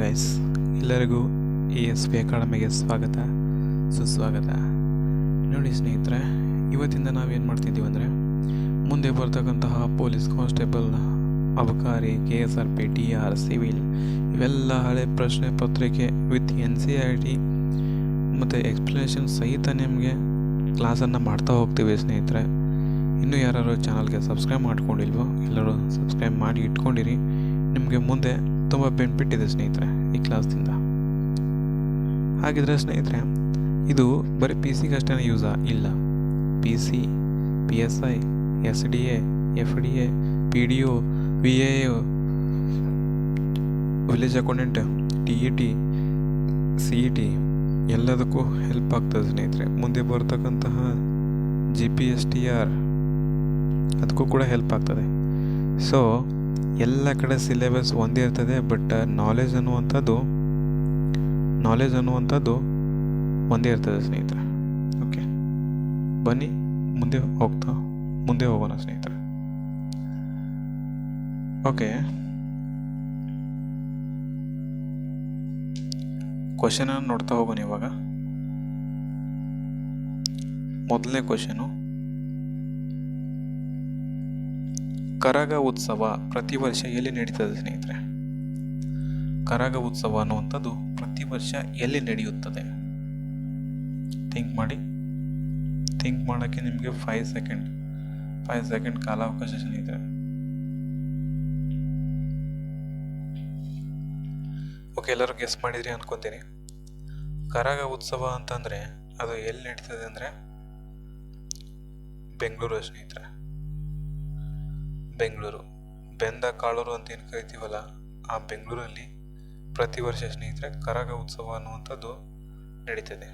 Guys ಎಲ್ಲರಿಗೂ A S P ಅಕಾಡೆಮಿಗೆ ಸ್ವಾಗತ, ಸುಸ್ವಾಗತ. ನೋಡಿ ಸ್ನೇಹಿತರೆ, ಇವತ್ತಿಂದ ನಾವೇನು ಮಾಡ್ತಿದ್ದೀವಿ ಅಂದರೆ, ಮುಂದೆ ಬರ್ತಕ್ಕಂತಹ ಪೊಲೀಸ್ ಕಾನ್ಸ್ಟೇಬಲ್ ಅಬಕಾರಿ, K S R P, T R, civil ಇವೆಲ್ಲ ಹಳೆ ಪ್ರಶ್ನೆ ಪತ್ರಿಕೆ with N C R T. ಮತ್ತು ಎಕ್ಸ್ಪ್ಲನೇಷನ್ ಸಹಿತ ನಿಮಗೆ ಕ್ಲಾಸನ್ನು ಮಾಡ್ತಾ ಹೋಗ್ತೀವಿ ಸ್ನೇಹಿತರೆ. ಇನ್ನೂ ಯಾರು ಚಾನಲ್ಗೆ ಸಬ್ಸ್ಕ್ರೈಬ್ ಮಾಡ್ಕೊಂಡಿಲ್ವೋ, ಎಲ್ಲರೂ ಸಬ್ಸ್ಕ್ರೈಬ್ ಮಾಡಿ ಇಟ್ಕೊಂಡಿರಿ. ನಿಮಗೆ ಮುಂದೆ ತುಂಬ ಬೆನಿಫಿಟ್ ಸ್ನೇಹಿತರೆ ಈ ಕ್ಲಾಸ್ದಿಂದ. ಹಾಗಿದ್ರೆ ಸ್ನೇಹಿತರೆ, ಇದು ಬರೀ ಪಿ ಸಿಗೆ ಅಷ್ಟೇ ಯೂಸಾ? ಇಲ್ಲ. P C, P S I, S D A, F D A, P D O V A village accountant, T E T, C E T ಎಲ್ಲದಕ್ಕೂ ಹೆಲ್ಪ್ ಆಗ್ತದೆ ಸ್ನೇಹಿತರೆ. ಮುಂದೆ ಬರ್ತಕ್ಕಂತಹ G P S T R, ಅದಕ್ಕೂ ಕೂಡ ಹೆಲ್ಪ್ ಆಗ್ತದೆ. So ಎಲ್ಲ ಕಡೆ ಸಿಲೆಬಸ್ ಒಂದೇ ಇರ್ತದೆ ಬಟ್ ನಾಲೆಜ್ ಅನ್ನುವಂಥದ್ದು ನಾಲೆಜ್ ಅನ್ನುವಂಥದ್ದು ಒಂದೇ ಇರ್ತದೆ ಸ್ನೇಹಿತರೆ. ಓಕೆ ಬನ್ನಿ, ಮುಂದೆ ಹೋಗ್ತಾ, ಮುಂದೆ ಹೋಗೋಣ ಸ್ನೇಹಿತರೆ. ಓಕೆ ಕ್ವಶನ್ ನೋಡ್ತಾ ಹೋಗೋಣ ಇವಾಗ. ಮೊದಲನೇ ಕ್ವಶನು ಕರಗ ಉತ್ಸವ ಪ್ರತಿ ವರ್ಷ ಎಲ್ಲಿ ನಡೀತದೆ ಸ್ನೇಹಿತರೆ? ಕರಗ ಉತ್ಸವ ಅನ್ನುವಂಥದ್ದು ಪ್ರತಿ ವರ್ಷ ಎಲ್ಲಿ ನಡೆಯುತ್ತದೆ? ಥಿಂಕ್ ಮಾಡಿ. ಥಿಂಕ್ ಮಾಡೋಕ್ಕೆ ನಿಮಗೆ ಫೈವ್ ಸೆಕೆಂಡ್ ಫೈವ್ ಸೆಕೆಂಡ್ ಕಾಲಾವಕಾಶ ಸ್ನೇಹಿತರೆ. ಓಕೆ ಎಲ್ಲರೂ ಗೆಸ್ ಮಾಡಿದ್ರಿ ಅನ್ಕೋತೀನಿ. ಕರಗ ಉತ್ಸವ ಅಂತಂದರೆ ಅದು ಎಲ್ಲಿ ನಡೀತದೆ ಅಂದರೆ ಬೆಂಗಳೂರು ಸ್ನೇಹಿತರೆ. ಬೆಂಗಳೂರು. ಬೆಂದ ಕಾಳೂರು ಅಂತ ಏನು ಕರಿತೀವಲ್ಲ, ಆ ಬೆಂಗಳೂರಲ್ಲಿ ಪ್ರತಿ ವರ್ಷ ಸ್ನೇಹಿತರೆ ಕರಗ ಉತ್ಸವ ಅನ್ನುವಂಥದ್ದು ನಡೀತದೆ.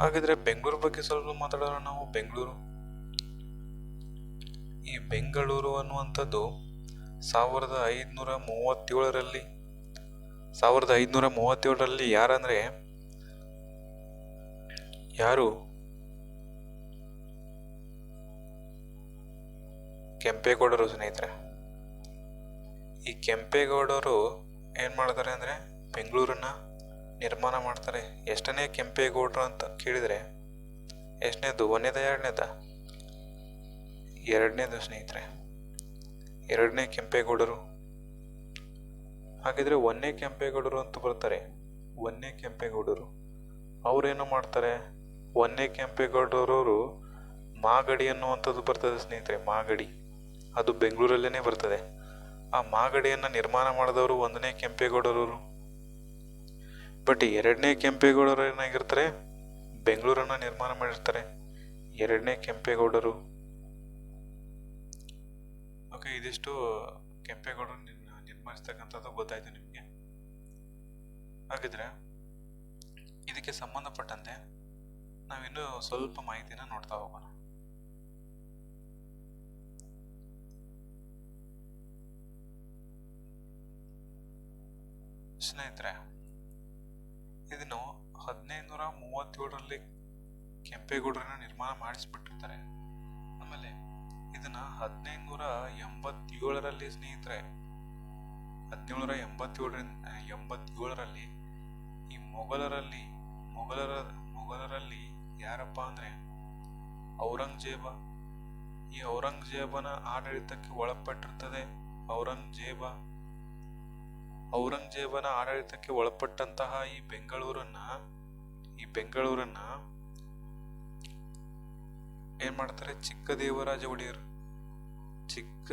ಹಾಗಿದ್ರೆ ಬೆಂಗಳೂರು ಬಗ್ಗೆ ಸ್ವಲ್ಪ ಮಾತಾಡೋಣ ನಾವು. ಬೆಂಗಳೂರು. ಈ ಬೆಂಗಳೂರು ಅನ್ನುವಂಥದ್ದು ಸಾವಿರದ ಐದುನೂರ ಮೂವತ್ತೇಳರಲ್ಲಿ, ಸಾವಿರದ ಐದುನೂರ ಮೂವತ್ತೇಳರಲ್ಲಿ ಯಾರಂದರೆ ಯಾರು ಕೆಂಪೇಗೌಡರು ಸ್ನೇಹಿತರೆ. ಈ ಕೆಂಪೇಗೌಡರು ಏನು ಮಾಡ್ತಾರೆ ಅಂದರೆ ಬೆಂಗಳೂರನ್ನ ನಿರ್ಮಾಣ ಮಾಡ್ತಾರೆ. ಎಷ್ಟನೇ ಕೆಂಪೇಗೌಡರು ಅಂತ ಕೇಳಿದರೆ ಎಷ್ಟನೇದು? ಒಂದನೇದ ಎರಡನೇದ? ಎರಡನೇದು ಸ್ನೇಹಿತರೆ. ಎರಡನೇ ಕೆಂಪೇಗೌಡರು. ಹಾಗಿದ್ರೆ ಒಂದೇ ಕೆಂಪೇಗೌಡರು ಅಂತ ಬರ್ತಾರೆ. ಒಂದೇ ಕೆಂಪೇಗೌಡರು. ಅವ್ರೇನು ಮಾಡ್ತಾರೆ? ಒಂದೇ ಕೆಂಪೇಗೌಡರವರು ಮಾಗಡಿ ಅನ್ನುವಂಥದ್ದು ಬರ್ತದೆ ಸ್ನೇಹಿತರೆ, ಮಾಗಡಿ. ಅದು ಬೆಂಗಳೂರಲ್ಲೇ ಬರ್ತದೆ. ಆ ಮಾಗಡಿಯನ್ನು ನಿರ್ಮಾಣ ಮಾಡಿದವರು ಒಂದನೇ ಕೆಂಪೇಗೌಡರವರು. ಬಟ್ ಎರಡನೇ ಕೆಂಪೇಗೌಡರು ಏನಾಗಿರ್ತಾರೆ ಬೆಂಗಳೂರನ್ನ ನಿರ್ಮಾಣ ಮಾಡಿರ್ತಾರೆ ಎರಡನೇ ಕೆಂಪೇಗೌಡರು. ಓಕೆ ಇದಿಷ್ಟು ಕೆಂಪೇಗೌಡರು ನಿರ್- ನಿರ್ಮಿಸ್ತಕ್ಕಂಥದ್ದು ಗೊತ್ತಾಯ್ತು ನಿಮಗೆ. ಹಾಗಿದ್ರೆ, ಇದಕ್ಕೆ ಸಂಬಂಧಪಟ್ಟಂತೆ ನಾವಿನ್ನೂ ಸ್ವಲ್ಪ ಮಾಹಿತಿನ ನೋಡ್ತಾ ಹೋಗೋಣ. ಸ್ನೇಹಿತರೆ ಇದನ್ನು ಹದಿನೈದುನೂರ ಮೂವತ್ತೇಳರಲ್ಲಿ ಕೆಂಪೇಗೌಡರನ್ನ ನಿರ್ಮಾಣ ಮಾಡಿಸ್ಬಿಟ್ಟಿರ್ತಾರೆ. ಆಮೇಲೆ ಇದನ್ನ ಹದಿನೈದುನೂರ ಎಂಬತ್ತೇಳರಲ್ಲಿ ಸ್ನೇಹಿತರೆ ಹದಿನೇಳರ ಎಂಬತ್ತೇಳರಿಂದ, ಎಂಬತ್ತೇಳರಲ್ಲಿ ಈ ಮೊಘಲರಲ್ಲಿ, ಮೊಘಲರ, ಮೊಘಲರಲ್ಲಿ ಯಾರಪ್ಪ ಅಂದ್ರೆ ಔರಂಗಜೇಬ. ಈ ಔರಂಗಜೇಬನ ಆಡಳಿತಕ್ಕೆ ಒಳಪಟ್ಟಿರ್ತದೆ ಔರಂಗಜೇಬ. ಔರಂಗಜೇಬನ ಆಡಳಿತಕ್ಕೆ ಒಳಪಟ್ಟಂತಹ ಈ ಬೆಂಗಳೂರನ್ನ ಈ ಬೆಂಗಳೂರನ್ನ ಏನ್ ಮಾಡ್ತಾರೆ? ಚಿಕ್ಕ ದೇವರಾಜ ಒಡೆಯರ್. ಚಿಕ್ಕ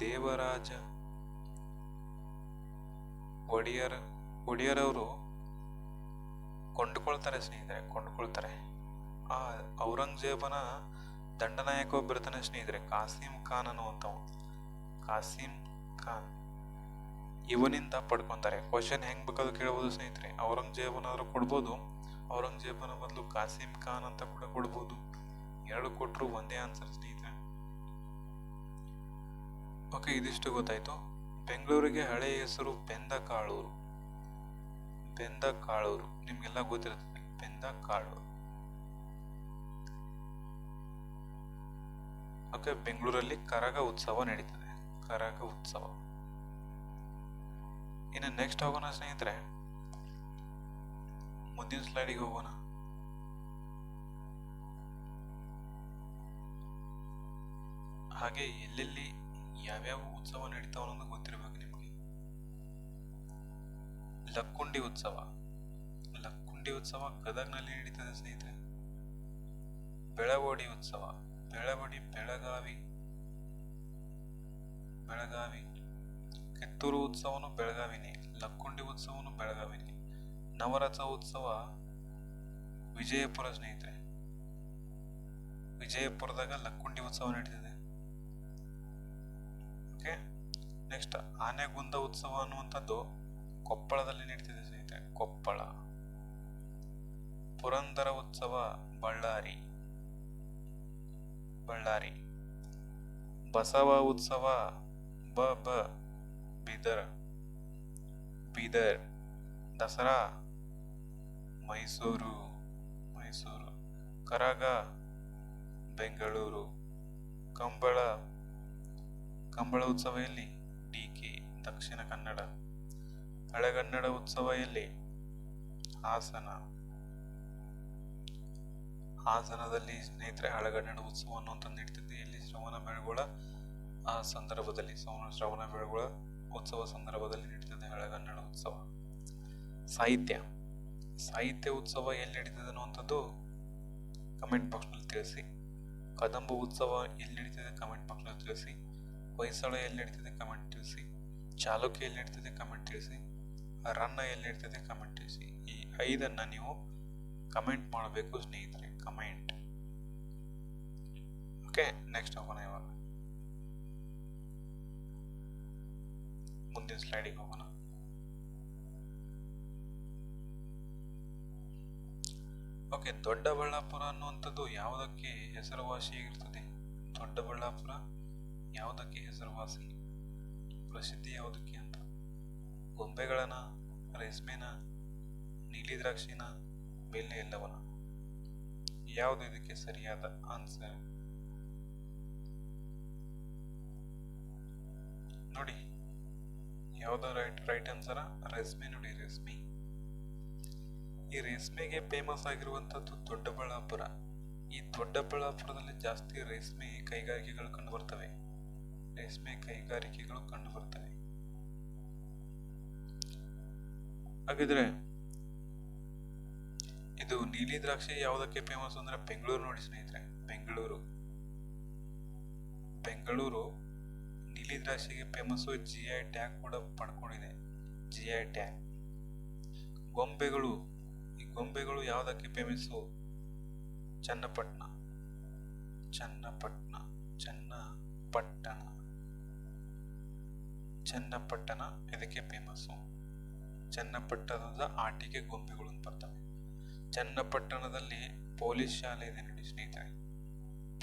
ದೇವರಾಜ ಒಡೆಯರ್, ಒಡೆಯರವರು ಕೊಂಡ್ಕೊಳ್ತಾರೆ ಸ್ನೇಹಿತರೆ, ಕೊಂಡ್ಕೊಳ್ತಾರೆ. ಆ ಔರಂಗಜೇಬನ ದಂಡನಾಯಕ ಒಬ್ಬ ಸ್ನೇಹಿತರೆ, ಕಾಸಿಂ ಖಾನ್ ಅನ್ನುವಂಥವ ಕಾಸಿಂ ಖಾನ್. ಇವನಿಂದ ಪಡ್ಕೊಂತಾರೆ ಕ್ವಶನ್ ಹೆಂಗ್ ಬೇಕಾದ್ರೂ ಕೇಳ್ಬೋದು ಸ್ನೇಹಿತರೆ. ಔರಂಗಜೇಬನಾದರೂ ಕೊಡ್ಬೋದು. ಔರಂಗಜೇಬನ ಬದಲು ಕಾಸಿಂ ಖಾನ್ ಅಂತ ಕೂಡ ಕೊಡ್ಬೋದು. ಎರಡು ಕೊಟ್ಟರು ಒಂದೇ ಆನ್ಸರ್ ಸ್ನೇಹಿತರೆ. ಓಕೆ ಇದಿಷ್ಟು ಗೊತ್ತಾಯ್ತು. ಬೆಂಗಳೂರಿಗೆ ಹಳೆಯ ಹೆಸರು ಬೆಂದ ಕಾಳೂರು ಬೆಂದ ಕಾಳೂರು ನಿಮ್ಗೆಲ್ಲ ಗೊತ್ತಿರುತ್ತೆ ಬೆಂದ ಕಾಳೂರು ಓಕೆ ಬೆಂಗಳೂರಲ್ಲಿ ಕರಗ ಉತ್ಸವ ನಡೀತದೆ. ಕರಗ ಉತ್ಸವ. ಇನ್ನು ನೆಕ್ಸ್ಟ್ ಹೋಗೋಣ ಸ್ನೇಹಿತರೆ. ಮುಂದಿನ ಸ್ಲೈಡಿಗೆ ಹೋಗೋಣ. ಹಾಗೆ ಎಲ್ಲೆಲ್ಲಿ ಯಾವ್ಯಾವ ಉತ್ಸವ ನಡೀತಾವ ಅನ್ನೋದು ಗೊತ್ತಿರಬೇಕು ನಿಮಗೆ. ಲಕ್ಕುಂಡಿ ಉತ್ಸವ. ಲಕ್ಕುಂಡಿ ಉತ್ಸವ ಗದಗ್ನಲ್ಲಿ ನಡೀತದೆ ಸ್ನೇಹಿತರೆ. ಬೆಳವಡಿ ಉತ್ಸವ. ಬೆಳವಡಿ ಬೆಳಗಾವಿ. ಬೆಳಗಾವಿ. ಕಿತ್ತೂರು ಉತ್ಸವನು ಬೆಳಗಾವಿನೇ, ಲಕ್ಕುಂಡಿ ಉತ್ಸವನು ಬೆಳಗಾವಿನೇ ನವರಥ ಉತ್ಸವ ವಿಜಯಪುರ ಸ್ನೇಹಿತರೆ. ವಿಜಯಪುರದಾಗ ಲಕ್ಕುಂಡಿ ಉತ್ಸವ ನಡೀತಿದೆ. ಓಕೆ ನೆಕ್ಸ್ಟ್ ಆನೆಗುಂದ ಉತ್ಸವ ಅನ್ನುವಂಥದ್ದು ಕೊಪ್ಪಳದಲ್ಲಿ ನಡೀತಿದೆ ಸ್ನೇಹಿತರೆ. ಕೊಪ್ಪಳ. ಪುರಂದರ ಉತ್ಸವ ಬಳ್ಳಾರಿ. ಬಳ್ಳಾರಿ. ಬಸವ ಉತ್ಸವ ಬ ಬ. ಬೀದರ್ ಬೀದರ್, ದಸರಾ, ಮೈಸೂರು ಮೈಸೂರು, ಕರಗ, ಬೆಂಗಳೂರು, ಕಂಬಳ ಕಂಬಳ ಉತ್ಸವ ಎಲ್ಲಿ? D K Dakshina Kannada. ಹಳೆಗನ್ನಡ ಉತ್ಸವ ಎಲ್ಲಿ? ಹಾಸನ. ಹಾಸನದಲ್ಲಿ ಸ್ನೇಹಿತರೆ, ಹಳೆಗನ್ನಡ ಉತ್ಸವವನ್ನು ಅಂತ ನೀಡ್ತಿದ್ದೆ. ಇಲ್ಲಿ ಶ್ರವಣ ಬೆಳಗೊಳ ಆ ಸಂದರ್ಭದಲ್ಲಿ ಶ್ರವಣ ಶ್ರವಣ ಬೆಳಗೊಳ ಉತ್ಸವ ಸಂದರ್ಭದಲ್ಲಿ ನಡೀತದೆ ಹಳೆಗನ್ನಡ ಉತ್ಸವ. ಸಾಹಿತ್ಯ. ಸಾಹಿತ್ಯ ಉತ್ಸವ ಎಲ್ಲಿ ನಡೀತದೆ ಅನ್ನುವಂಥದ್ದು ಕಮೆಂಟ್ ಬಾಕ್ಸ್ನಲ್ಲಿ ತಿಳಿಸಿ. ಕದಂಬ ಉತ್ಸವ ಎಲ್ಲಿ ನಡೀತದೆ ಕಮೆಂಟ್ ಬಾಕ್ಸ್ನಲ್ಲಿ ತಿಳಿಸಿ. ಹೊಯ್ಸಳ ಎಲ್ಲಿ ನಡೀತದೆ ಕಮೆಂಟ್ ತಿಳಿಸಿ. ಚಾಲುಕ್ಯ ಎಲ್ಲಿ ನಡೀತದೆ ಕಮೆಂಟ್ ತಿಳಿಸಿ. ರನ್ನ ಎಲ್ಲಿ ನಡೀತದೆ ಕಮೆಂಟ್ ತಿಳಿಸಿ. ಈ ಐದನ್ನು ನೀವು ಕಮೆಂಟ್ ಮಾಡಬೇಕು ಸ್ನೇಹಿತರೆ ಕಮೆಂಟ್ ಓಕೆ ನೆಕ್ಸ್ಟ್ ಹೋಗೋಣ ಇವಾಗ. ಮುಂದಿನ ಸ್ಲೈಡಿಗೆ ಹೋಗೋಣ. ಓಕೆ, ದೊಡ್ಡಬಳ್ಳಾಪುರ ಅನ್ನುವಂಥದ್ದು ಯಾವುದಕ್ಕೆ ಹೆಸರುವಾಸಿ ಆಗಿರ್ತದೆ? ದೊಡ್ಡಬಳ್ಳಾಪುರ ಯಾವುದಕ್ಕೆ ಹೆಸರುವಾಸಿ? ಪ್ರಸಿದ್ಧಿ ಯಾವುದಕ್ಕೆ ಅಂತ? ಗೊಂಬೆಗಳನ್ನ, ರೇಷ್ಮೆನ, ನೀಲಿ ದ್ರಾಕ್ಷಿನ ಬೆಲ್ಲೆ ಎಲ್ಲವನ ಯಾವುದು ಇದಕ್ಕೆ ಸರಿಯಾದ ಆನ್ಸರ್? ನೋಡಿ ಯಾವುದು ರೈಟ್ ರೈಟ್ ಆನ್ಸರ ರೇಷ್ಮೆ ನೋಡಿ ರೇಷ್ಮೆ ಈ ರೇಷ್ಮೆಗೆ ಫೇಮಸ್ ಆಗಿರುವಂಥದ್ದು ದೊಡ್ಡಬಳ್ಳಾಪುರ. ಈ ದೊಡ್ಡಬಳ್ಳಾಪುರದಲ್ಲಿ ಜಾಸ್ತಿ ರೇಷ್ಮೆ ಕೈಗಾರಿಕೆಗಳು ಕಂಡು ಬರ್ತವೆ. ರೇಷ್ಮೆ ಕೈಗಾರಿಕೆಗಳು ಕಂಡು ಬರ್ತವೆ. ಹಾಗಿದ್ರೆ, ಇದು ನೀಲಿ ದ್ರಾಕ್ಷಿ ಯಾವುದಕ್ಕೆ ಫೇಮಸ್ ಅಂದ್ರೆ ಬೆಂಗಳೂರು ನೋಡಿ ಸ್ನೇಹಿತರೆ. ಬೆಂಗಳೂರು. ಬೆಂಗಳೂರು ನೀಲಿ ದ್ರಾಕ್ಷಿಗೆ ಫೇಮಸ್ ಜಿ ಐ ಟ್ಯಾಗ್ ಕೂಡ ಪಡ್ಕೊಂಡಿದೆ. ಜಿ ಐ ಟ್ಯಾಗ್ ಗೊಂಬೆಗಳು, ಈ ಗೊಂಬೆಗಳು ಯಾವುದಕ್ಕೆ ಫೇಮಸ್ಸು ಚನ್ನಪಟ್ಟಣ. ಚನ್ನಪಟ್ಟಣ ಚನ್ನಪಟ್ಟಣ. ಚನ್ನಪಟ್ಟಣ ಇದಕ್ಕೆ ಫೇಮಸ್ಸು ಚನ್ನಪಟ್ಟಣದ ಆಟಿಕೆ ಗೊಂಬೆಗಳು ಅಂತ ಬರ್ತವೆ. ಚನ್ನಪಟ್ಟಣದಲ್ಲಿ ಪೊಲೀಸ್ ಶಾಲೆ ಇದೆ ನೋಡಿ ಸ್ನೇಹಿತರೆ.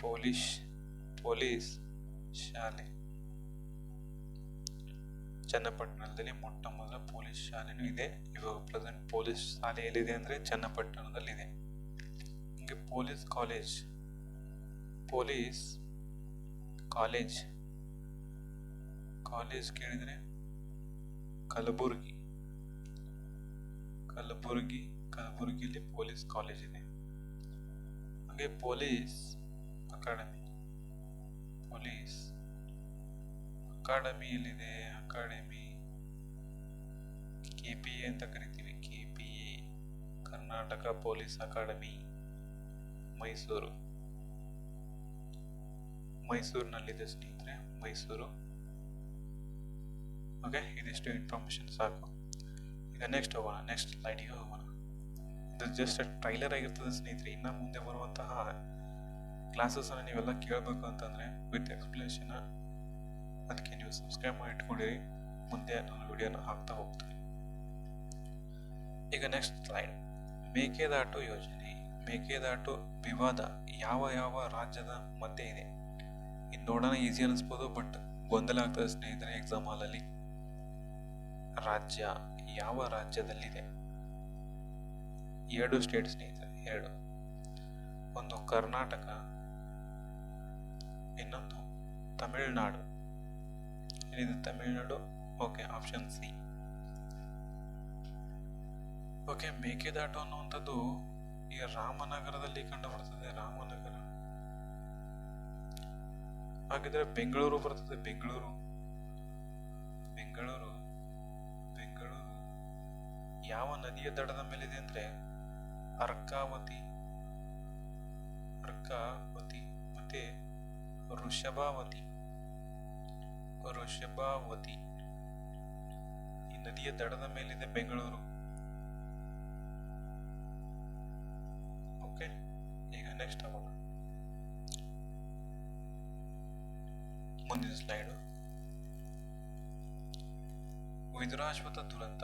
ಪೊಲೀಸ್ ಪೊಲೀಸ್ ಶಾಲೆ. ಚನ್ನಪಟ್ಟಣದಲ್ಲಿ ಮೊಟ್ಟ ಮೊದಲ ಪೊಲೀಸ್ ಶಾಲೆನೂ ಇದೆ. ಇವಾಗ ಪ್ರೆಸೆಂಟ್ ಪೊಲೀಸ್ ಶಾಲೆ ಎಲ್ಲಿದೆ ಅಂದರೆ ಚನ್ನಪಟ್ಟಣದಲ್ಲಿದೆ. ಹೀಗೆ police college police college college ಕೇಳಿದರೆ ಕಲಬುರ್ಗಿ ಕಲಬುರ್ಗಿ, ಕಲಬುರ್ಗಿಯಲ್ಲಿ ಪೊಲೀಸ್ ಕಾಲೇಜ್ ಇದೆ. ಹಾಗೆ ಪೊಲೀಸ್ ಅಕಾಡೆಮಿ ಪೊಲೀಸ್ ಅಕಾಡೆಮಿ ಎಲ್ಲಿದೆ ಅಕಾಡೆಮಿ ಕೆ ಪಿ ಎ ಅಂತ ಕರಿತೀವಿ. K P A Karnataka police academy, Mysuru. ಮೈಸೂರಿನಲ್ಲಿದೆ ಸ್ನೇಹಿತರೆ, ಮೈಸೂರು. ಓಕೆ ಇದಿಷ್ಟು ಇನ್ಫಾರ್ಮೇಷನ್ ಸಾಕು. ಈಗ ನೆಕ್ಸ್ಟ್ ಹೋಗೋಣ ನೆಕ್ಸ್ಟ್ ಲೈಟಿಗೆ ಹೋಗೋಣ. ಇದು ಜಸ್ಟ್ ಟ್ರೈಲರ್ ಆಗಿರ್ತದೆ ಸ್ನೇಹಿತರೆ. ಇನ್ನು ಮುಂದೆ ಬರುವಂತಹ ಕ್ಲಾಸಸನ್ನು ನೀವೆಲ್ಲ ಕೇಳಬೇಕು ಅಂತಂದರೆ ವಿತ್ ಎಕ್ಸ್ಪ್ಲನೇಷನ್ ಅದಕ್ಕೆ ನೀವು ಸಬ್ಸ್ಕ್ರೈಬ್ ಮಾಡಿ ಇಟ್ಕೊಂಡಿರಿ ಮುಂದೆ ನಾನು ವಿಡಿಯೋನ ಹಾಕ್ತಾ ಹೋಗ್ತೀನಿ. ಈಗ ನೆಕ್ಸ್ಟ್ ಸ್ಲೈಡ್ ಮೇಕೆದಾಟು ಯೋಜನೆ. ಮೇಕೆದಾಟು ವಿವಾದ ಯಾವ ಯಾವ ರಾಜ್ಯದ ಮಧ್ಯೆ ಇದೆ? ಇದು ನೋಡೋಣ ಈಸಿ ಅನಿಸ್ಬೋದು ಬಟ್ ಗೊಂದಲ ಆಗ್ತದೆ ಸ್ನೇಹಿತರೆ ಎಕ್ಸಾಮ್ ಹಾಲಲ್ಲಿ ರಾಜ್ಯ ಯಾವ ರಾಜ್ಯದಲ್ಲಿದೆ? ಎರಡು ಸ್ಟೇಟ್ ಸ್ನೇಹಿತರೆ, ಎರಡು. ಒಂದು ಕರ್ನಾಟಕ, ಇನ್ನೊಂದು Tamil Nadu. Tamil Nadu. Okay option C okay Mekedatu ಅನ್ನುವಂಥದ್ದು ಈ ರಾಮನಗರದಲ್ಲಿ ಕಂಡು ಬರ್ತದೆ ರಾಮನಗರ. ಹಾಗಿದ್ರೆ ಬೆಂಗಳೂರು ಬರ್ತದೆ, ಬೆಂಗಳೂರು. ಬೆಂಗಳೂರು ಬೆಂಗಳೂರು. ಯಾವ ನದಿಯ ದಡದ ಮೇಲಿದೆ ಅಂದ್ರೆ ಅರ್ಕಾವತಿ. ಅರ್ಕಾವತಿ, ಮತ್ತೆ ಋಷಭಾವತಿ. ಋಷಭಾವತಿ ಈ ನದಿಯ ದಡದ ಮೇಲಿದೆ ಬೆಂಗಳೂರು. ಓಕೆ ಈಗ ನೆಕ್ಸ್ಟ್ ಹೋಗೋಣ. ಮುಂದಿನ ಸ್ಲೈಡು ವಿದುರಾಶ್ವತ ದುರಂತ.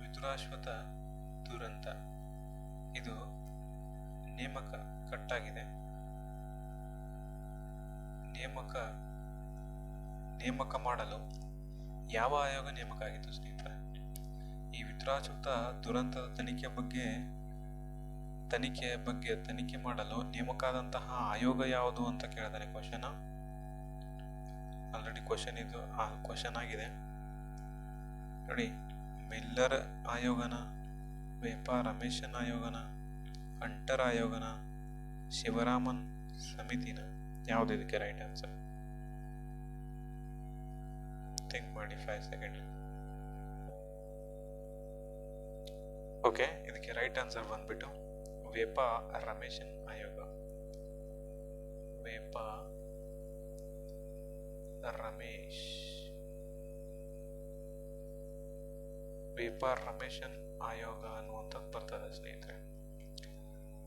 ವಿದುರಾಶ್ವತ ದುರಂತ. ಇದು ನೇಮಕ, ಕಟ್ಟಾಗಿದೆ. ನೇಮಕ ನೇಮಕ ಮಾಡಲು ಯಾವ ಆಯೋಗ ನೇಮಕ ಆಗಿತ್ತು ಸ್ನೇಹಿತರೆ? ಈ ವಿತ್ರಾಚುತ ದುರಂತದ ತನಿಖೆ ಬಗ್ಗೆ ತನಿಖೆ ಬಗ್ಗೆ ತನಿಖೆ ಮಾಡಲು ನೇಮಕ ಆದಂತಹ ಆಯೋಗ ಯಾವುದು ಅಂತ ಕೇಳಿದಾರೆ ಕ್ವಶನ್? ಆಲ್ರೆಡಿ ಕ್ವಶನ್ ಇದು, ಆ ಕ್ವಶನ್ ಆಗಿದೆ. ನೋಡಿ, ಮಿಲ್ಲರ್ ಆಯೋಗನ, ವೇಪ ರಮೇಶನ್ ಆಯೋಗನ, ಅಂಟರ್ ಆಯೋಗನ, ಶಿವರಾಮನ್ ಸಮಿತಿನ, ಯಾವುದು ಇದಕ್ಕೆ ರೈಟ್ ಆನ್ಸರ್ ಥಿಂಕ್ ಮಾಡಿ ಫೈವ್ ಸೆಕೆಂಡ್ ಓಕೆ ಇದಕ್ಕೆ ರೈಟ್ ಆನ್ಸರ್ ಬಂದ್ಬಿಟ್ಟು ವೇಪ ರಮೇಶನ್ ಆಯೋಗ. ವೇಪ ರಮೇಶ್. ವೇಪ ರಮೇಶನ್ ಆಯೋಗ ಅನ್ನುವಂಥದ್ದು ಬರ್ತದೆ ಸ್ನೇಹಿತರೆ.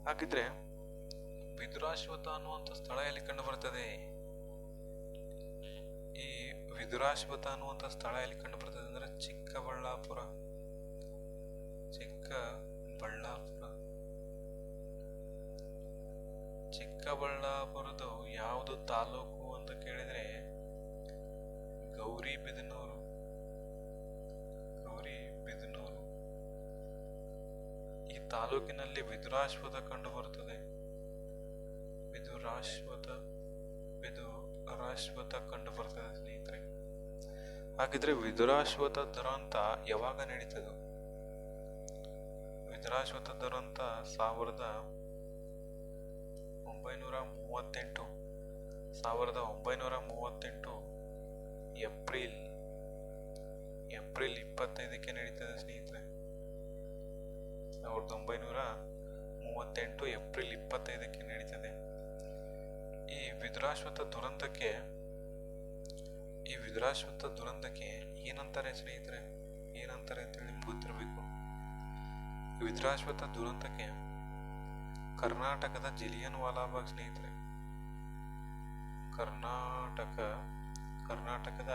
ಹಾಗಿದ್ರೆ ವಿದುರಾಶ್ವತ ಅನ್ನುವಂಥ ಸ್ಥಳ ಎಲ್ಲಿ ಕಂಡು ಬರ್ತದೆ? ವಿದುರಾಶ್ವತ ಅನ್ನುವಂಥ ಸ್ಥಳ ಎಲ್ಲಿ ಕಂಡು ಬರ್ತದೆ ಅಂದ್ರೆ ಚಿಕ್ಕಬಳ್ಳಾಪುರ. ಚಿಕ್ಕಬಳ್ಳಾಪುರ. ಚಿಕ್ಕಬಳ್ಳಾಪುರದು ಯಾವುದು ತಾಲೂಕು ಅಂತ ಕೇಳಿದ್ರೆ ಗೌರಿ ಬಿದನೂರು. ಈ ತಾಲೂಕಿನಲ್ಲಿ ವಿದುರಾಶ್ವತ ಕಂಡು ಬರುತ್ತದೆ ವಿದುರಾಶ್ವತ ವಿದುರಾಶ್ವತ ಕಂಡು ಹಾಗಿದ್ರೆ ವಿದುರಾಶ್ವತ ದುರಂತ ಯಾವಾಗ ನಡೀತದು? ವಿದುರಾಶ್ವತ ದುರಂತ ಸಾವಿರದ ಒಂಬೈನೂರ ಮೂವತ್ತೆಂಟು. ಸಾವಿರದ ಒಂಬೈನೂರ ಮೂವತ್ತೆಂಟು ಏಪ್ರಿಲ್ ಏಪ್ರಿಲ್ ಇಪ್ಪತ್ತೈದಕ್ಕೆ ನಡೀತದೆ ಸ್ನೇಹಿತರೆ. ಸಾವಿರದ ಒಂಬೈನೂರ ಮೂವತ್ತೆಂಟು ಏಪ್ರಿಲ್ ಇಪ್ಪತ್ತೈದಕ್ಕೆ ನಡೀತದೆ. ಈ ವಿದುರಾಶ್ವತ ದುರಂತಕ್ಕೆ ಈ ವಿದ್ರಾಶ್ವತ ದುರಂತಕ್ಕೆ ಏನಂತಾರೆ ಸ್ನೇಹಿತರೆ? ಏನಂತಾರೆ ಅಂತೇಳಿ ಹೇಳಿ ಗೊತ್ತಿರಬೇಕು. ವಿದ್ರಾಶ್ವತ ದುರಂತಕ್ಕೆ ಕರ್ನಾಟಕದ ಜಿಲಿಯನ್ ವಾಲಾಬಾಗ್ ಸ್ನೇಹಿತರೆ. ಕರ್ನಾಟಕ, ಕರ್ನಾಟಕದ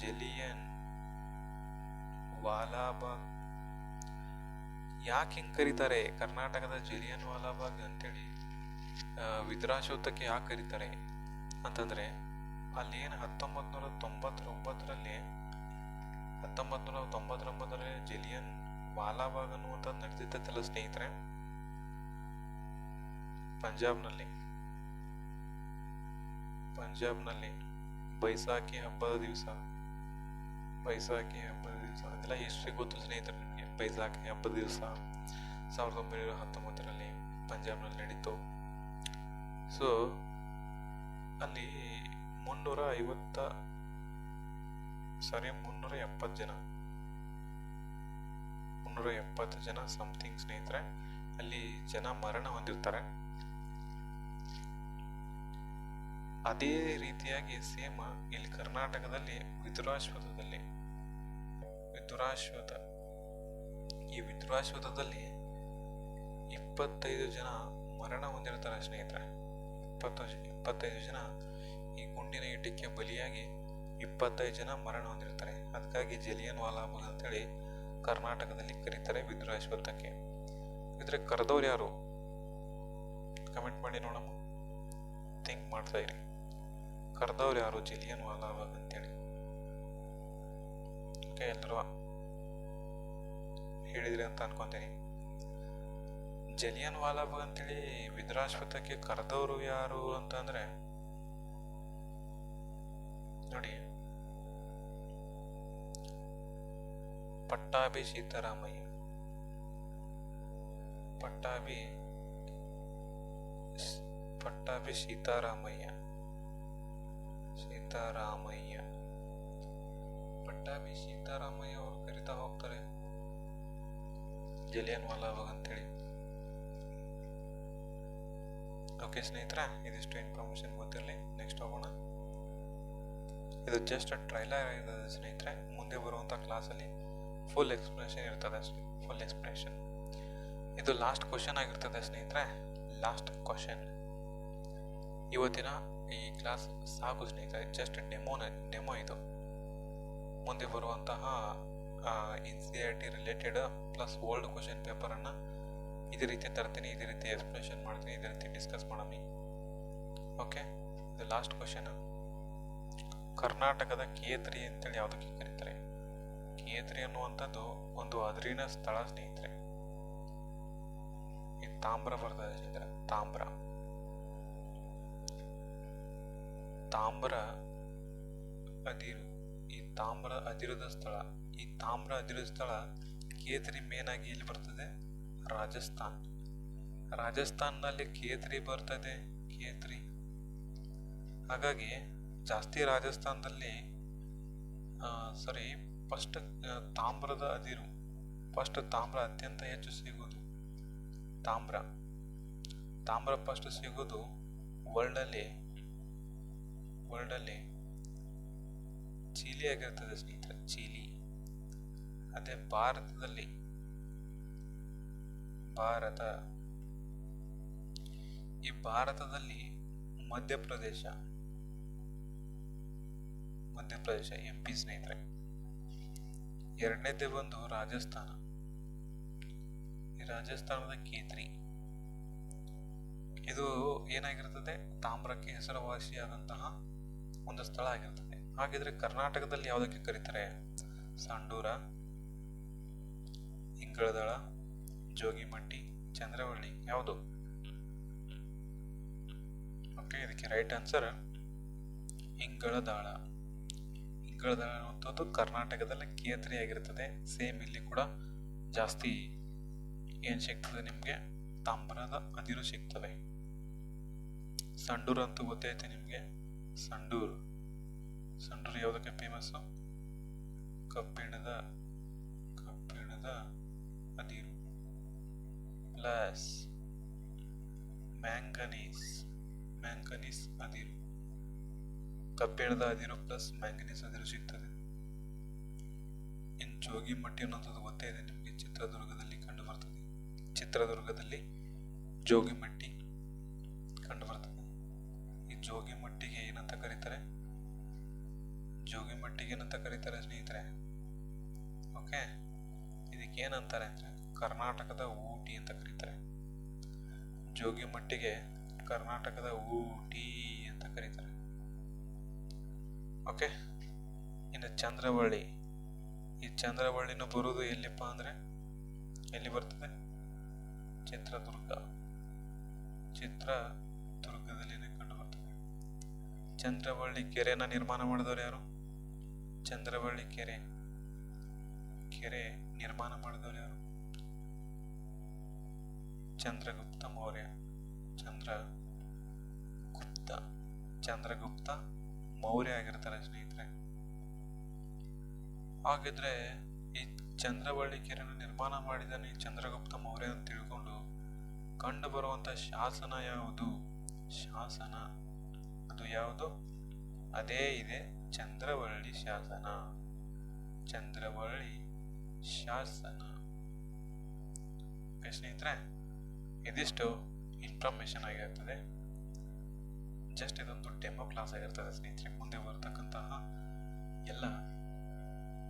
ಜಲಿಯನ್ ವಾಲಾಬಾಗ್ ಯಾಕೆ ಹೆಂಗೆ ಕರೀತಾರೆ? ಕರ್ನಾಟಕದ ಜಲಿಯನ್ ವಾಲಾಬಾಗ್ ಅಂತೇಳಿ ವಿದ್ರಾಶೋತಕ್ಕೆ ಯಾಕೆ ಕರೀತಾರೆ ಅಂತಂದ್ರೆ ಅಲ್ಲಿ ಏನು ಹತ್ತೊಂಬತ್ತು ನೂರ ತೊಂಬತ್ತೊಂಬತ್ತರಲ್ಲಿ ಹತ್ತೊಂಬತ್ತು ನೂರ ತೊಂಬತ್ತೊಂಬತ್ತರಲ್ಲಿ ಜಲಿಯನ್ ವಾಲಾಬಾಗ್ ಅನ್ನುವಂಥದ್ದು ನಡೆದಿದ್ದಲ್ಲ ಸ್ನೇಹಿತರೆ. ಪಂಜಾಬ್ನಲ್ಲಿ ಪಂಜಾಬ್ನಲ್ಲಿ ಬೈಸಾಖಿ ಹಬ್ಬದ ದಿವಸ ಬೈಸಾಖಿ ಹಬ್ಬದ ದಿವಸ, ಅದೆಲ್ಲ ಹಿಸ್ಟ್ರಿ ಗೊತ್ತು ಸ್ನೇಹಿತರು ನಿಮಗೆ ಬೈಸಾಖಿ ಹಬ್ಬದ ದಿವಸ ಸಾವಿರದ ಒಂಬೈನೂರ ಹತ್ತೊಂಬತ್ತರಲ್ಲಿ ಪಂಜಾಬ್ನಲ್ಲಿ ನಡೀತು. ಸೊ ಅಲ್ಲಿ ಮುನ್ನೂರ ಐವತ್ತ ಸಾರಿ ಮುನ್ನೂರ ಎಪ್ಪತ್ತು ಜನ. ಮುನ್ನೂರ ಎಪ್ಪತ್ತು ಜನ ಸಮಥಿಂಗ್ ಸ್ನೇಹಿತರೆ, ಅಲ್ಲಿ ಜನ ಮರಣ ಹೊಂದಿರ್ತಾರೆ. ಅದೇ ರೀತಿಯಾಗಿ ಸೇಮ್ ಇಲ್ಲಿ ಕರ್ನಾಟಕದಲ್ಲಿ, ವಿದುರಾಶ್ವತದಲ್ಲಿ, ವಿದುರಾಶ್ವತ, ಈ ವಿದುರಾಶ್ವತದಲ್ಲಿ ಇಪ್ಪತ್ತೈದು ಜನ ಮರಣ ಹೊಂದಿರ್ತಾರೆ ಸ್ನೇಹಿತರೆ. ಇಪ್ಪತ್ತು, ಇಪ್ಪತ್ತೈದು ಜನ ಈ ಗುಂಡಿನ ಇಟಕ್ಕೆ ಬಲಿಯಾಗಿ ಇಪ್ಪತ್ತೈದು ಜನ ಮರಣ ಹೊಂದಿರ್ತಾರೆ ಅದಕ್ಕಾಗಿ ಜಲಿಯನ್ ವಾಲಾಬಾಗ್ ಅಂತೇಳಿ ಕರ್ನಾಟಕದಲ್ಲಿ ಕರೀತಾರೆ ವಿದ್ರಾಶಪತಕ್ಕೆ ಇದ್ರೆ ಕರೆದವ್ರು ಯಾರು? ಕಮೆಂಟ್ ಮಾಡಿ ನೋಡಮ್ಮ. ಥಿಂಕ್ ಮಾಡ್ತಾ ಇರಿ. ಕರೆದವ್ರು ಯಾರು? ಜಲಿಯನ್ ವಾಲಾಬಾಗ್ ಅಂತೇಳಿ. ಓಕೆ ಎಲ್ಲರೂ ಹೇಳಿದ್ರಿ ಅಂತ ಅನ್ಕೊಂತೀನಿ. ಜಲಿಯನ್ ವಾಲಾಬಾಗ್ ಅಂತೇಳಿ ವಿದ್ರಾಶ್ವತಕ್ಕೆ ಕರೆದವರು ಯಾರು ಅಂತಂದ್ರೆ ನೋಡಿ. ಪಟ್ಟಾಭಿ ಸೀತಾರಾಮಯ್ಯ ಪಟ್ಟಾಭಿ ಪಟ್ಟಾಭಿ ಸೀತಾರಾಮಯ್ಯ ಸೀತಾರಾಮಯ್ಯ. ಪಟ್ಟಾಭಿ ಸೀತಾರಾಮಯ್ಯ ಅವರು ಕರಿತಾ ಹೋಗ್ತಾರೆ. ಜಲಿಯನ್ ವಾಲಾಬಾಗ್ ಅಂತೇಳಿ. ಓಕೆ ಸ್ನೇಹಿತರ, ಇದಿಷ್ಟು ಇನ್ಫಾರ್ಮೇಶನ್ ಗೊತ್ತಿರಲಿ. ನೆಕ್ಸ್ಟ್ ಹೋಗೋಣ. ಇದು ಜಸ್ಟ್ ಟ್ರೈಲರ್ ಇದೆ ಸ್ನೇಹಿತರೆ. ಮುಂದೆ ಬರುವಂಥ ಕ್ಲಾಸಲ್ಲಿ ಫುಲ್ ಎಕ್ಸ್ಪ್ಲನೇಷನ್ ಇರ್ತದೆ ಫುಲ್ ಎಕ್ಸ್ಪ್ಲನೇಷನ್ ಇದು ಲಾಸ್ಟ್ ಕ್ವಶನ್ ಆಗಿರ್ತದೆ ಸ್ನೇಹಿತರೆ. ಲಾಸ್ಟ್ ಕ್ವಶನ್ ಇವತ್ತಿನ ಈ ಕ್ಲಾಸ್ ಸಾಕು ಸ್ನೇಹಿತರೆ. ಜಸ್ಟ್ ಡೆಮೋನ ಡೆಮೋ ಇದು. ಮುಂದೆ ಬರುವಂತಹ N C R T related plus old question ಪೇಪರನ್ನು ಇದೇ ರೀತಿ ತರ್ತೀನಿ, ಇದೇ ರೀತಿ ಎಕ್ಸ್ಪ್ಲನೇಷನ್ ಮಾಡ್ತೀನಿ, ಇದೇ ರೀತಿ ಡಿಸ್ಕಸ್ ಮಾಡೋಣ. ಓಕೆ ಇದು ಲಾಸ್ಟ್ ಕ್ವಶನ್ ಕರ್ನಾಟಕದ ಕೇತ್ರಿ ಅಂತೇಳಿ ಯಾವುದಕ್ಕೆ ಕರೀತಾರೆ? ಕೇತ್ರಿ ಅನ್ನುವಂಥದ್ದು ಒಂದು ಅದ್ರಿನ ಸ್ಥಳ ಸ್ನೇಹಿತರೆ. ಈ ತಾಮ್ರ ಬರ್ತದೆ ಸ್ನೇಹಿತರೆ, ತಾಮ್ರ. ತಾಮ್ರ ಅದಿರು, ಈ ತಾಮ್ರ ಅದಿರದ ಸ್ಥಳ, ಈ ತಾಮ್ರ ಅದಿರದ ಸ್ಥಳ ಕೇತ್ರಿ ಮೇನ್ ಆಗಿ ಎಲ್ಲಿ ಬರ್ತದೆ? ರಾಜಸ್ಥಾನ್. ರಾಜಸ್ಥಾನ್ನಲ್ಲಿ ಕೇತ್ರಿ ಬರ್ತದೆ, ಕೇತ್ರಿ. ಹಾಗಾಗಿ ಜಾಸ್ತಿ ರಾಜಸ್ಥಾನದಲ್ಲಿ ಸಾರಿ ಫಸ್ಟ್ ತಾಮ್ರದ ಅದಿರು ಫಸ್ಟ್ ತಾಮ್ರ ಅತ್ಯಂತ ಹೆಚ್ಚು ಸಿಗೋದು. ತಾಮ್ರ. ತಾಮ್ರ ಫಸ್ಟ್ ಸಿಗೋದು ವರ್ಲ್ಡಲ್ಲಿ ವರ್ಲ್ಡಲ್ಲಿ ಚೀಲಿ ಆಗಿರ್ತದೆ ಸ್ನೇಹಿತರೆ, ಚೀಲಿ. ಅದೇ ಭಾರತದಲ್ಲಿ, ಭಾರತ. ಈ ಭಾರತದಲ್ಲಿ ಮಧ್ಯಪ್ರದೇಶ. ಮಧ್ಯಪ್ರದೇಶ ಎಂ ಪಿ ಸ್ನೇಹಿತರೆ. ಎರಡನೇದೇ ಬಂದು ರಾಜಸ್ಥಾನ. ಈ ರಾಜಸ್ಥಾನದ ಕೇತ್ರಿ. ಇದು ಏನಾಗಿರ್ತದೆ? ತಾಮ್ರಕ್ಕೆ ಹೆಸರುವಾಸಿಯಾದಂತಹ ಒಂದು ಸ್ಥಳ ಆಗಿರ್ತದೆ. ಹಾಗಿದ್ರೆ ಕರ್ನಾಟಕದಲ್ಲಿ ಯಾವುದಕ್ಕೆ ಕರೀತಾರೆ? ಸಂಡೂರ, ಇಂಗಳದಳ, ಜೋಗಿಮಟ್ಟಿ, ಚಂದ್ರವಳ್ಳಿ ಯಾವುದು? ಓಕೆ ಇದಕ್ಕೆ ರೈಟ್ ಆನ್ಸರ್ ಇಂಗಳದಾಳ. ಅನ್ನುವಂಥದ್ದು ಕರ್ನಾಟಕದಲ್ಲಿ ಕೇತರಿ ಆಗಿರ್ತದೆ ಸೇಮ್ ಇಲ್ಲಿ ಕೂಡ ಜಾಸ್ತಿ ಏನು ಸಿಗ್ತದೆ ನಿಮಗೆ? ತಾಮ್ರದ ಅದಿರು ಸಿಗ್ತದೆ. ಸಂಡೂರು ಅಂತೂ ಗೊತ್ತೈತೆ ನಿಮಗೆ? ಸಂಡೂರು. ಸಂಡೂರು ಯಾವುದಕ್ಕೆ ಫೇಮಸ್ಸು ಕಬ್ಬಿಣದ ಕಬ್ಬಿಣದ ಅದಿರು ಪ್ಲಸ್ ಮ್ಯಾಂಗನೀಸ್ ಮ್ಯಾಂಗನೀಸ್ ಅದಿರು ಕಬ್ಬಿಣದ ಅದಿರು ಪ್ಲಸ್ ಮ್ಯಾಂಗನೀಸ್ ಅದಿರು ಸಿಗ್ತದೆ. ಇನ್ನು ಜೋಗಿಮಟ್ಟಿ ಅನ್ನೋಂಥದ್ದು ಗೊತ್ತೇ ಇದೆ ನಿಮಗೆ. ಚಿತ್ರದುರ್ಗದಲ್ಲಿ ಕಂಡು ಬರ್ತದೆ ಚಿತ್ರದುರ್ಗದಲ್ಲಿ ಜೋಗಿಮಟ್ಟಿ ಕಂಡು ಬರ್ತದೆ ಈ ಜೋಗಿಮಟ್ಟಿಗೆ ಏನಂತ ಕರೀತಾರೆ? ಜೋಗಿಮಟ್ಟಿಗೆ ಏನಂತ ಕರೀತಾರೆ ಸ್ನೇಹಿತರೆ? ಓಕೆ ಇದಕ್ಕೆ ಏನಂತಾರೆ ಅಂದರೆ ಕರ್ನಾಟಕದ ಊಟಿ ಅಂತ ಕರೀತಾರೆ. ಜೋಗಿಮಟ್ಟಿಗೆ ಕರ್ನಾಟಕದ ಊಟಿ ಅಂತ ಕರೀತಾರೆ. ಓಕೆ? ಇನ್ನು ಚಂದ್ರವಳ್ಳಿ. ಈ ಚಂದ್ರವಳ್ಳಿನೂ ಬರೋದು ಎಲ್ಲಿಪ್ಪ ಅಂದರೆ? ಎಲ್ಲಿ ಬರ್ತದೆ? ಚಿತ್ರದುರ್ಗ. ಚಿತ್ರದುರ್ಗದಲ್ಲಿ ಕಂಡು ಬರ್ತದೆ. ಚಂದ್ರವಳ್ಳಿ ಕೆರೆನ ನಿರ್ಮಾಣ ಮಾಡಿದವರು ಯಾರು? ಚಂದ್ರವಳ್ಳಿ ಕೆರೆ. ಕೆರೆ ನಿರ್ಮಾಣ ಮಾಡಿದವರು ಯಾರು? ಚಂದ್ರಗುಪ್ತ ಮೌರ್ಯ. ಚಂದ್ರಗುಪ್ತ. ಚಂದ್ರಗುಪ್ತ ಮೌರ್ಯ ಆಗಿರ್ತಾರೆ ಸ್ನೇಹಿತರೆ. ಹಾಗಿದ್ರೆ ಈ ಚಂದ್ರವಳ್ಳಿ ಕೆರೆನ ನಿರ್ಮಾಣ ಮಾಡಿದಾನೆ ಚಂದ್ರಗುಪ್ತ ಮೌರ್ಯ ಅಂತ ತಿಳ್ಕೊಂಡು ಕಂಡು ಬರುವಂತ ಶಾಸನ ಯಾವುದು? ಶಾಸನ. ಅದು ಯಾವುದು? ಅದೇ ಇದೆ, ಚಂದ್ರವಳ್ಳಿ ಶಾಸನ. ಚಂದ್ರವಳ್ಳಿ ಶಾಸನ. ಸ್ನೇಹಿತರೆ, ಇದಿಷ್ಟು ಇನ್ಫಾರ್ಮೇಶನ್ ಆಗಿರ್ತದೆ. ಜಸ್ಟ್ ಇದೊಂದು ಡೆಮೋ ಕ್ಲಾಸ್ ಆಗಿರ್ತದೆ ಸ್ನೇಹಿತರೆ. ಮುಂದೆ ಬರ್ತಕ್ಕಂತಹ ಎಲ್ಲ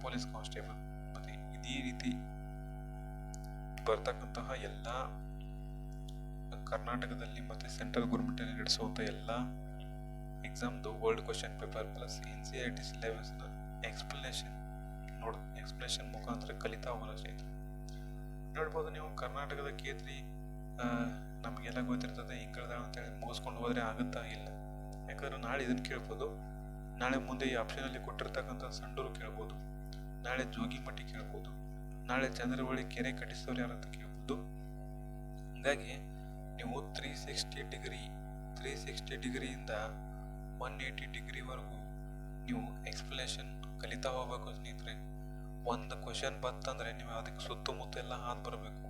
ಪೊಲೀಸ್ ಕಾನ್ಸ್ಟೇಬಲ್ ಮತ್ತು ಇದೇ ರೀತಿ ಬರ್ತಕ್ಕಂತಹ ಎಲ್ಲ ಕರ್ನಾಟಕದಲ್ಲಿ ಮತ್ತು ಸೆಂಟ್ರಲ್ ಗೌರ್ಮೆಂಟಲ್ಲಿ ನಡೆಸುವಂಥ ಎಲ್ಲ ಎಕ್ಸಾಮ್ದು world question paper plus N C R T ಸಿಲೆಬಸ್ನ explanation ನೋಡ್ ಎಕ್ಸ್ಪ್ಲನೇಷನ್ ಮುಖಾಂತರ ಕಲಿತಾ ಹೋಗಲ್ಲ ಸ್ನೇಹಿತರೆ. ನೋಡ್ಬೋದು ನೀವು ಕರ್ನಾಟಕದ ಕೇತ್ರಿ ನಮಗೆಲ್ಲ ಗೊತ್ತಿರ್ತದೆ ಇಂಗಳದಾಳ ಅಂತೇಳಿ ಮುಗಿಸ್ಕೊಂಡು ಹೋದರೆ ಆಗುತ್ತಾ ಇಲ್ಲ? ಯಾಕಂದ್ರೆ ನಾಳೆ ಇದನ್ನು ಕೇಳ್ಬೋದು. ನಾಳೆ ಮುಂದೆ ಈ ಆಪ್ಷನಲ್ಲಿ ಕೊಟ್ಟಿರ್ತಕ್ಕಂಥ ಸಂಡೂರು ಕೇಳ್ಬೋದು. ನಾಳೆ ಜೋಗಿಮಟ್ಟಿ ಕೇಳ್ಬೋದು. ನಾಳೆ ಚಂದ್ರವಳ್ಳಿ ಕೆರೆ ಕಟ್ಟಿಸೋರು ಯಾರಂತ ಕೇಳ್ಬೋದು. ಹಾಗಾಗಿ ನೀವು three sixty degree three sixty ಡಿಗ್ರಿಯಿಂದ one eighty ಡಿಗ್ರಿವರೆಗೂ ನೀವು ಎಕ್ಸ್ಪ್ಲನೇಷನ್ ಕಲಿತಾ ಹೋಗ್ಬೇಕು ಸ್ನೇಹಿತರೆ. ಒಂದು ಕ್ವಶನ್ ಬಂತಂದರೆ ನೀವು ಅದಕ್ಕೆ ಸುತ್ತಮುತ್ತ ಎಲ್ಲ ಹಾದು ಬರಬೇಕು.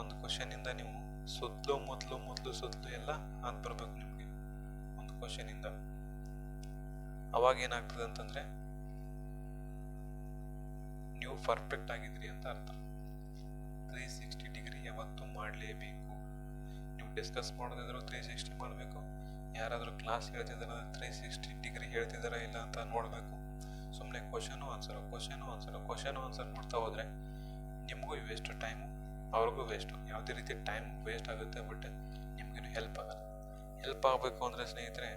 ಒಂದು ಕ್ವಶನಿಂದ ನೀವು ಸುತ್ತಲೂ, ಮೊದಲು ಮೊದಲು, ಸುತ್ತಲೂ ಎಲ್ಲ ಹಾದು ಬರಬೇಕು ಕ್ವಶನಿಂದ ಅವಾಗ ಏನಾಗ್ತದೆ ಅಂತಂದ್ರೆ, ನೀವು ಪರ್ಫೆಕ್ಟ್ ಆಗಿದ್ರಿ ಅಂತ ಅರ್ಥ. ತ್ರೀ ಸಿಕ್ಸ್ಟಿ ಡಿಗ್ರಿ ಯಾವತ್ತೂ ಮಾಡಲೇಬೇಕು. ನೀವು ಡಿಸ್ಕಸ್ ಮಾಡೋದಿದ್ರು ತ್ರೀ ಸಿಕ್ಸ್ಟಿ ಮಾಡಬೇಕು. ಯಾರಾದರೂ ಕ್ಲಾಸ್ ಹೇಳ್ತಿದಾರ ತ್ರೀ ಸಿಕ್ಸ್ಟಿ ಡಿಗ್ರಿ ಹೇಳ್ತಿದಾರ ಇಲ್ಲ ಅಂತ ನೋಡಬೇಕು. ಸುಮ್ಮನೆ question answer question answer question answer ಮಾಡ್ತಾ ಹೋದರೆ ನಿಮಗೂ ವೇಸ್ಟ್ ಟೈಮು ಅವ್ರಿಗೂ ವೇಸ್ಟು ಯಾವುದೇ ರೀತಿ ಟೈಮ್ ವೇಸ್ಟ್ ಆಗುತ್ತೆ ಬಟ್ ನಿಮಗೇನು ಹೆಲ್ಪ್ ಆಗಲ್ಲ. ಹೆಲ್ಪ್ ಆಗಬೇಕು ಅಂದರೆ ಸ್ನೇಹಿತರೆ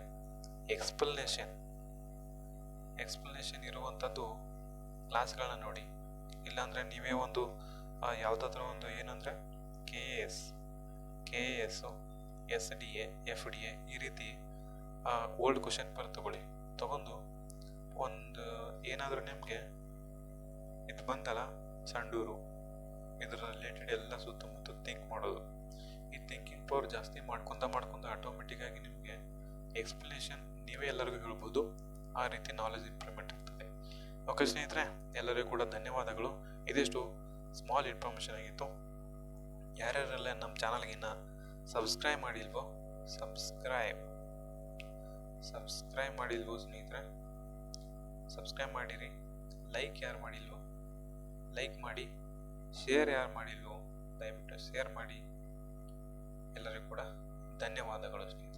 ಎಕ್ಸ್ಪ್ಲನೇಷನ್ ಎಕ್ಸ್ಪ್ಲನೇಷನ್ ಇರುವಂಥದ್ದು ಕ್ಲಾಸ್ಗಳನ್ನ ನೋಡಿ. ಇಲ್ಲಾಂದರೆ ನೀವೇ ಒಂದು ಯಾವುದಾದ್ರೂ ಒಂದು ಏನಂದರೆ K A S K A S S D A F D A ಈ ರೀತಿ ಓಲ್ಡ್ ಕ್ವಶನ್ ಪೇಪರ್ ತಗೊಳ್ಳಿ. ತಗೊಂಡು ಒಂದು ಏನಾದರೂ ನಿಮಗೆ, ಇದು ಬಂತಲ್ಲ ಸಂಡೂರು ಇದರ ರಿಲೇಟೆಡ್ ಎಲ್ಲ ಸುತ್ತಮುತ್ತ ಥಿಂಕ್ ಮಾಡೋದು. ಈ ಥಿಂಕಿಂಗ್ ಪವರ್ ಜಾಸ್ತಿ ಮಾಡ್ಕೊತ ಮಾಡ್ಕೊಂತ ಆಟೋಮೆಟಿಕ್ಕಾಗಿ ನಿಮಗೆ ಎಕ್ಸ್ಪ್ಲನೇಷನ್ ನೀವೇ ಎಲ್ಲರಿಗೂ ಹೇಳ್ಬೋದು. ಆ ರೀತಿ ನಾಲೆಜ್ ಇಂಪ್ರೂವ್ಮೆಂಟ್ ಆಗ್ತದೆ. ಓಕೆ ಸ್ನೇಹಿತರೆ, ಎಲ್ಲರಿಗೂ ಕೂಡ ಧನ್ಯವಾದಗಳು. ಇದಿಷ್ಟು ಸ್ಮಾಲ್ ಇನ್ಫಾರ್ಮೇಷನ್ ಆಗಿತ್ತು. ಯಾರ್ಯಾರೆಲ್ಲ ನಮ್ಮ ಚಾನಲ್ಗೆ ಸಬ್ಸ್ಕ್ರೈಬ್ ಮಾಡಿಲ್ವೋ ಸಬ್ಸ್ಕ್ರೈಬ್ ಸಬ್ಸ್ಕ್ರೈಬ್ ಮಾಡಿಲ್ವೋ ಸ್ನೇಹಿತರೆ ಸಬ್ಸ್ಕ್ರೈಬ್ ಮಾಡಿರಿ. ಲೈಕ್ ಯಾರು ಮಾಡಿಲ್ವೋ ಲೈಕ್ ಮಾಡಿ. ಶೇರ್ ಯಾರು ಮಾಡಿಲ್ವೋ, ದಯವಿಟ್ಟು ಶೇರ್ ಮಾಡಿ. ಎಲ್ಲರಿಗೂ ಕೂಡ ಧನ್ಯವಾದಗಳು ಸ್ನೇಹಿತರೆ.